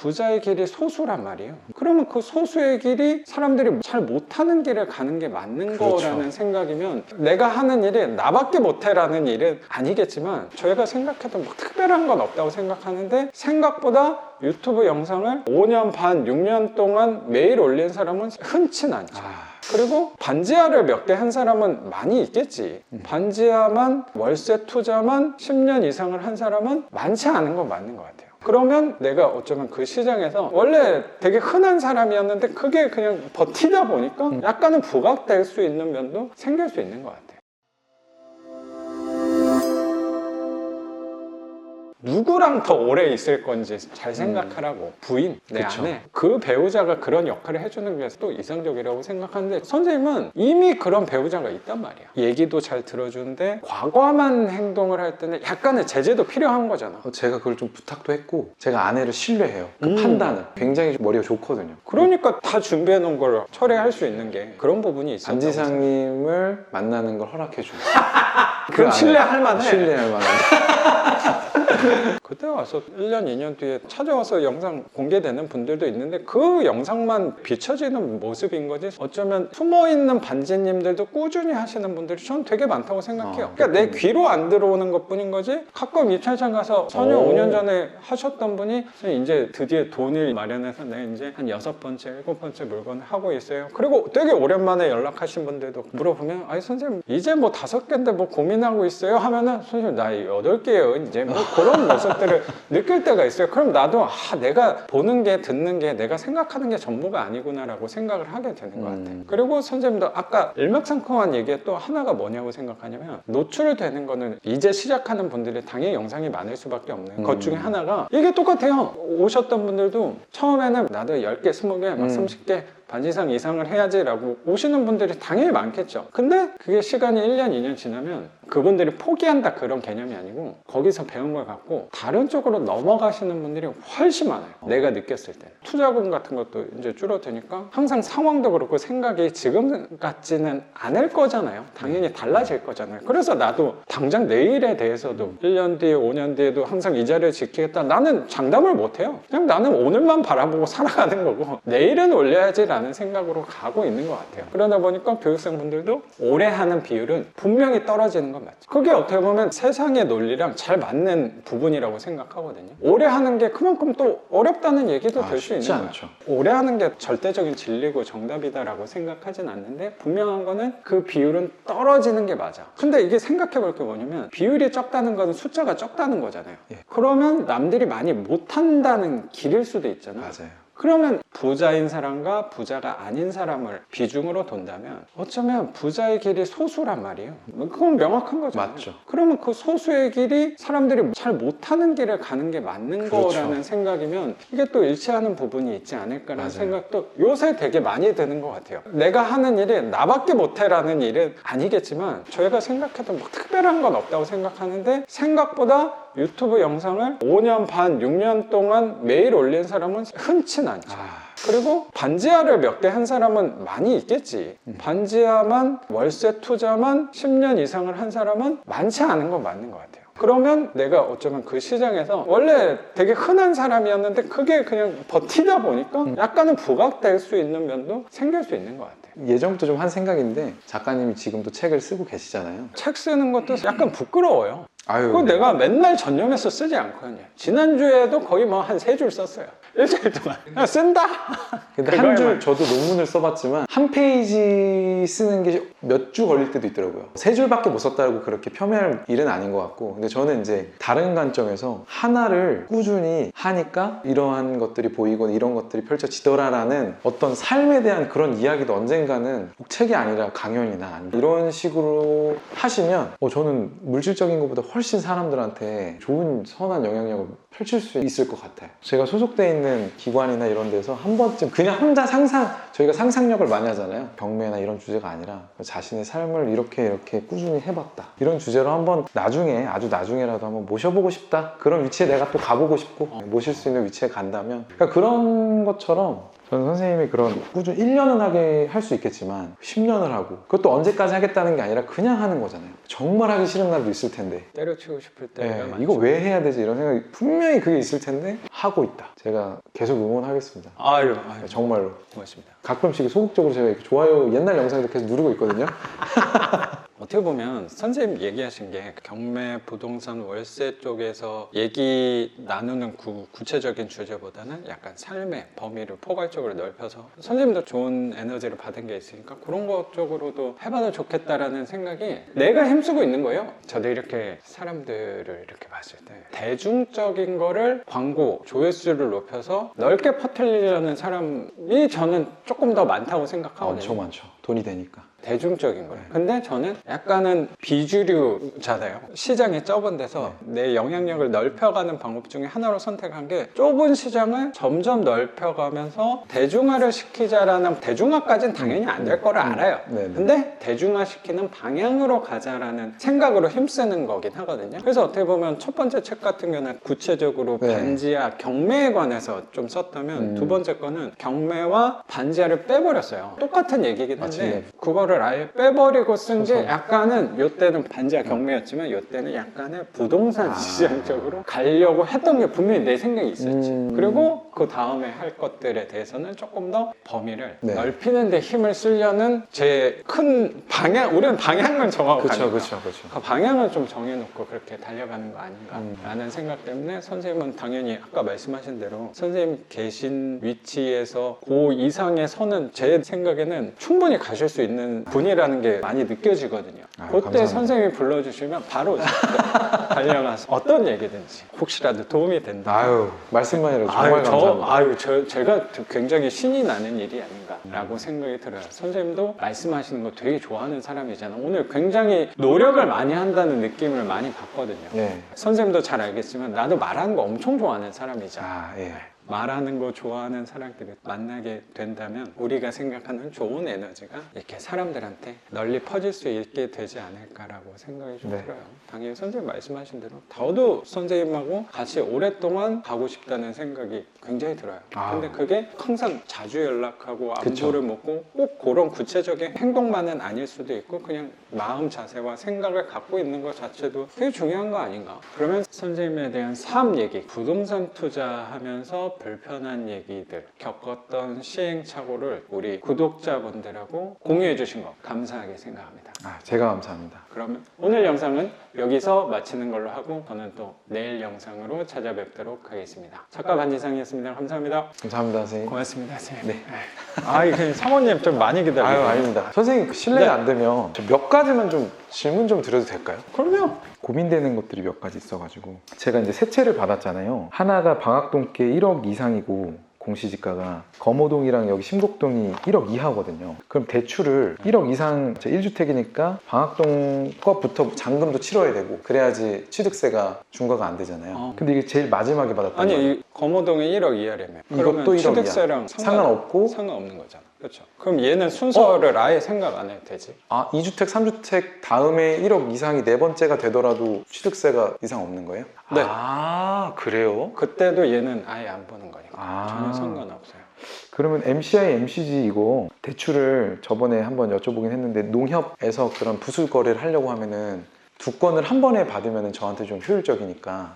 부자의 길이 소수란 말이에요. 그러면 그 소수의 길이 사람들이 잘 못하는 길을 가는 게 맞는 그렇죠. 거라는 생각이면 내가 하는 일이 나밖에 못해라는 일은 아니겠지만 저희가 생각해도 뭐 특별한 건 없다고 생각하는데 생각보다 유튜브 영상을 5년 반, 6년 동안 매일 올린 사람은 흔치는 않죠. 아, 그리고 반지하를 몇 개 한 사람은 많이 있겠지. 반지하만 월세 투자만 10년 이상을 한 사람은 많지 않은 건 맞는 것 같아요. 그러면 내가 어쩌면 그 시장에서 원래 되게 흔한 사람이었는데 그게 그냥 버티다 보니까 약간은 부각될 수 있는 면도 생길 수 있는 것 같아요. 누구랑 더 오래 있을 건지 잘 생각하라고 부인 내 그쵸. 안에 그 배우자가 그런 역할을 해주는 게 또 이상적이라고 생각하는데 선생님은 이미 그런 배우자가 있단 말이야 얘기도 잘 들어주는데 과감한 행동을 할 때는 약간의 제재도 필요한 거잖아 어, 제가 그걸 좀 부탁도 했고 제가 아내를 신뢰해요. 그 음. 판단을 굉장히 좀 머리가 좋거든요. 그러니까 다 준비해 놓은 걸 철회할 수 있는 게 그런 부분이 있어 안지상님을 만나는 걸 허락해 주고 그럼 신뢰할 만해. 신뢰할 만한 그때 와서 1년, 2년 뒤에 찾아와서 영상 공개되는 분들도 있는데 그 영상만 비춰지는 모습인 거지 어쩌면 숨어있는 반지님들도 꾸준히 하시는 분들이 전 되게 많다고 생각해요. 아, 그러니까 내. 귀로 안 들어오는 것 뿐인 거지 가끔 입찰장 가서 오. 5년 전에 하셨던 분이 이제 드디어 돈을 마련해서 내 이제 한 여섯 번째, 일곱 번째 물건을 하고 있어요. 그리고 되게 오랜만에 연락하신 분들도 물어보면 아니 선생님 이제 뭐 다섯 개인데 뭐 고민 하고 있어요 하면은 선생님 나 여덟 개예요 이제 뭐 그런 모습들을 느낄 때가 있어요 그럼 나도 아 내가 보는 게 듣는 게 내가 생각하는 게 전부가 아니구나라고 생각을 하게 되는 것 같아요 음. 그리고 선생님도 아까 일맥상통한 얘기에 또 하나가 뭐냐고 생각하냐면 노출되는 거는 이제 시작하는 분들이 당연히 영상이 많을 수밖에 없는 음. 것 중에 하나가 이게 똑같아요 오셨던 분들도 처음에는 나도 10개, 20개, 막 음. 30개 반지상 이상을 해야지라고 오시는 분들이 당연히 많겠죠. 근데 그게 시간이 1년, 2년 지나면 그분들이 포기한다 그런 개념이 아니고 거기서 배운 걸 갖고 다른 쪽으로 넘어가시는 분들이 훨씬 많아요. 내가 느꼈을 때. 투자금 같은 것도 이제 줄어드니까 항상 상황도 그렇고 생각이 지금 같지는 않을 거잖아요. 당연히 달라질 거잖아요. 그래서 나도 당장 내일에 대해서도 1년 뒤에, 5년 뒤에도 항상 이 자리를 지키겠다. 나는 장담을 못 해요. 그냥 나는 오늘만 바라보고 살아가는 거고 내일은 올려야지라는 생각으로 가고 있는 것 같아요. 그러다 보니까 교육생분들도 오래 하는 비율은 분명히 떨어지는 건 맞죠. 그게 어떻게 보면 세상의 논리랑 잘 맞는 부분이라고 생각하거든요. 오래 하는 게 그만큼 또 어렵다는 얘기도 아, 될수 있는 거예요. 않죠. 오래 하는 게 절대적인 진리고 정답이다라고 생각하진 않는데 분명한 거는 그 비율은 떨어지는 게 맞아. 근데 이게 생각해 볼 게 뭐냐면 비율이 적다는 건 숫자가 적다는 거잖아요. 예. 그러면 남들이 많이 못한다는 길일 수도 있잖아요. 맞아요. 그러면 부자인 사람과 부자가 아닌 사람을 비중으로 둔다면 어쩌면 부자의 길이 소수란 말이에요. 그건 명확한 거죠. 맞죠. 그러면 그 소수의 길이 사람들이 잘 못하는 길을 가는 게 맞는 그렇죠. 거라는 생각이면 이게 또 일치하는 부분이 있지 않을까라는 맞아요. 생각도 요새 되게 많이 드는 것 같아요. 내가 하는 일이 나밖에 못해라는 일은 아니겠지만 저희가 생각해도 뭐 특별한 건 없다고 생각하는데 생각보다 유튜브 영상을 5년 반, 6년 동안 매일 올린 사람은 흔치는 않죠. 아, 그리고 반지하를 몇 개 한 사람은 많이 있겠지. 반지하만 월세 투자만 10년 이상을 한 사람은 많지 않은 건 맞는 것 같아요. 그러면 내가 어쩌면 그 시장에서 원래 되게 흔한 사람이었는데 그게 그냥 버티다 보니까 약간은 부각될 수 있는 면도 생길 수 있는 것 같아요. 예전부터 좀 한 생각인데 작가님이 지금도 책을 쓰고 계시잖아요. 책 쓰는 것도 약간 부끄러워요. 아유, 그거 네. 내가 맨날 전념해서 쓰지 않거든요. 지난주에도 거의 뭐 한 세 줄 썼어요. 일주일 동안. 그냥 쓴다? 근데. 한 줄 저도 논문을 써봤지만 한 페이지 쓰는 게 몇 주 걸릴 때도 있더라고요. 세 줄밖에 못 썼다고 그렇게 폄훼할 일은 아닌 것 같고 근데 저는 이제 다른 관점에서 하나를 꾸준히 하니까 이러한 것들이 보이고 이런 것들이 펼쳐지더라라는 어떤 삶에 대한 그런 이야기도 언젠가는 꼭 책이 아니라 강연이나 이런 식으로 하시면 어, 저는 물질적인 것보다 훨씬 사람들한테 좋은 선한 영향력을 펼칠 수 있을 것 같아요. 제가 소속돼 있는 기관이나 이런 데서 한 번쯤 그냥 혼자 상상 저희가 상상력을 많이 하잖아요. 경매나 이런 주제가 아니라 자신의 삶을 이렇게 이렇게 꾸준히 해봤다. 이런 주제로 한번 나중에 아주 나중에라도 한번 모셔보고 싶다. 그런 위치에 내가 또 가보고 싶고 모실 수 있는 위치에 간다면 그러니까 그런 것처럼 저는 선생님이 그런 꾸준 1년은 하게 할 수 있겠지만 10년을 하고 그것도 언제까지 하겠다는 게 아니라 그냥 하는 거잖아요. 정말 하기 싫은 날도 있을 텐데 때려치고 싶을 때가 네, 많죠. 이거 왜 해야 되지 이런 생각이 분명히 그게 있을 텐데 하고 있다. 제가 계속 응원하겠습니다. 아유, 아유 정말로 고맙습니다. 가끔씩 소극적으로 제가 이렇게 좋아요 옛날 영상도 계속 누르고 있거든요. 어떻게 보면 선생님 얘기하신 게 경매 부동산 월세 쪽에서 얘기 나누는 구, 구체적인 주제보다는 약간 삶의 범위를 포괄적으로 넓혀서 선생님도 좋은 에너지를 받은 게 있으니까 그런 것 쪽으로도 해봐도 좋겠다라는 생각이 내가 힘쓰고 있는 거예요. 저도 이렇게 사람들을 이렇게 봤을 때 대중적인 거를 광고 조회수를 높여서 넓게 퍼뜨리려는 사람이 저는 조금 더 많다고 생각하거든요. 엄청 많죠. 돈이 되니까. 대중적인 거예요. 근데 저는 약간은 비주류잖아요. 시장이 좁은 데서 내 영향력을 넓혀가는 방법 중에 하나로 선택한 게 좁은 시장을 점점 넓혀가면서 대중화를 시키자라는 대중화까지는 당연히 안 될 거를 알아요. 네, 네. 근데 대중화 시키는 방향으로 가자라는 생각으로 힘쓰는 거긴 하거든요. 그래서 어떻게 보면 첫 번째 책 같은 경우는 구체적으로 네. 반지하 경매에 관해서 좀 썼다면 음. 두 번째 거는 경매와 반지하를 빼버렸어요. 똑같은 얘기긴 한데 맞습니 다. 그거를 아예 빼버리고 쓴 게. 약간은 요때는 반지하 경매였지만 요때는 약간의 부동산 아. 시장 쪽으로 가려고 했던 게 분명히 내 생각이 있었지. 음. 그리고 그 다음에 할 것들에 대해서는 조금 더 범위를 네. 넓히는 데 힘을 쓰려는 제 큰 방향, 우리는 방향을 정하고 가니까. 그렇죠, 그렇죠. 그 방향을 좀 정해놓고 그렇게 달려가는 거 아닌가라는 음. 생각 때문에 선생님은 당연히 아까 말씀하신 대로 선생님 계신 위치에서 그 이상의 선은 제 생각에는 충분히 가실 수 있는 분이라는 게 많이 느껴지거든요. 아유, 그때 감사합니다. 선생님이 불러주시면 바로 달려가서 어떤 얘기든지 혹시라도 도움이 된다. 아유 말씀만이라도 정말 아유, 저, 감사합니다. 아유, 저, 제가 굉장히 신이 나는 일이 아닌가라고 생각이 들어요. 선생님도 말씀하시는 거 되게 좋아하는 사람이잖아. 오늘 굉장히 노력을 많이 한다는 느낌을 많이 받거든요. 예. 선생님도 잘 알겠지만 나도 말하는 거 엄청 좋아하는 사람이잖아. 아 예. 말하는 거 좋아하는 사람들을 만나게 된다면 우리가 생각하는 좋은 에너지가 이렇게 사람들한테 널리 퍼질 수 있게 되지 않을까라고 생각이 좀 네. 들어요. 당연히 선생님 말씀하신 대로 저도 선생님하고 같이 오랫동안 가고 싶다는 생각이 굉장히 들어요. 아. 근데 그게 항상 자주 연락하고. 안부를 묻고 꼭 그런 구체적인 행동만은 아닐 수도 있고 그냥 마음 자세와 생각을 갖고 있는 것 자체도 되게 중요한 거 아닌가. 그러면 선생님에 대한 삶 얘기, 부동산 투자하면서 불편한 얘기들, 겪었던 시행착오를 우리 구독자분들하고 공유해 주신 거 감사하게 생각합니다. 아 제가 감사합니다. 그러면 오늘 영상은 여기서 마치는 걸로 하고 저는 또 내일 영상으로 찾아뵙도록 하겠습니다. 작가 반지상이었습니다. 감사합니다. 감사합니다 선생님. 고맙습니다, 선생님. 네. 아, 이게 사모님 좀 많이 기다리고. 아유 아닙니다. 선생님 실례가 네. 안 되면 저몇 가지만 좀 질문 좀 드려도 될까요? 그럼요. 고민되는 것들이 몇 가지 있어가지고 제가 이제 세 채를 받았잖아요. 하나가 방학동께 1억 이상이고 공시지가가 검호동이랑 여기 심곡동이 1억 이하거든요. 그럼 대출을 1억 이상 1주택이니까 방학동 것부터 잔금도 치러야 되고 그래야지 취득세가 중과가 안 되잖아요. 어. 근데 이게 제일 마지막에 받았던 거예요. 아니, 이 검호동이 1억 이하라며. 그러면 이것도 1억 이하. 취득세랑 상관없고 상관없는 거잖아. 그렇죠. 그럼 얘는 순서를 아예 생각 안 해도 되지. 아 2주택, 3주택 다음에 1억 이상이 네 번째가 되더라도 취득세가 이상 없는 거예요? 네. 아 그래요? 그때도 얘는 아예 안 보는 거니까. 아. 전혀 상관없어요. 그러면 MCI, MCG 이거 대출을 저번에 한번 여쭤보긴 했는데 농협에서 그런 부술 거래를 하려고 하면은 두 건을 한 번에 받으면 저한테 좀 효율적이니까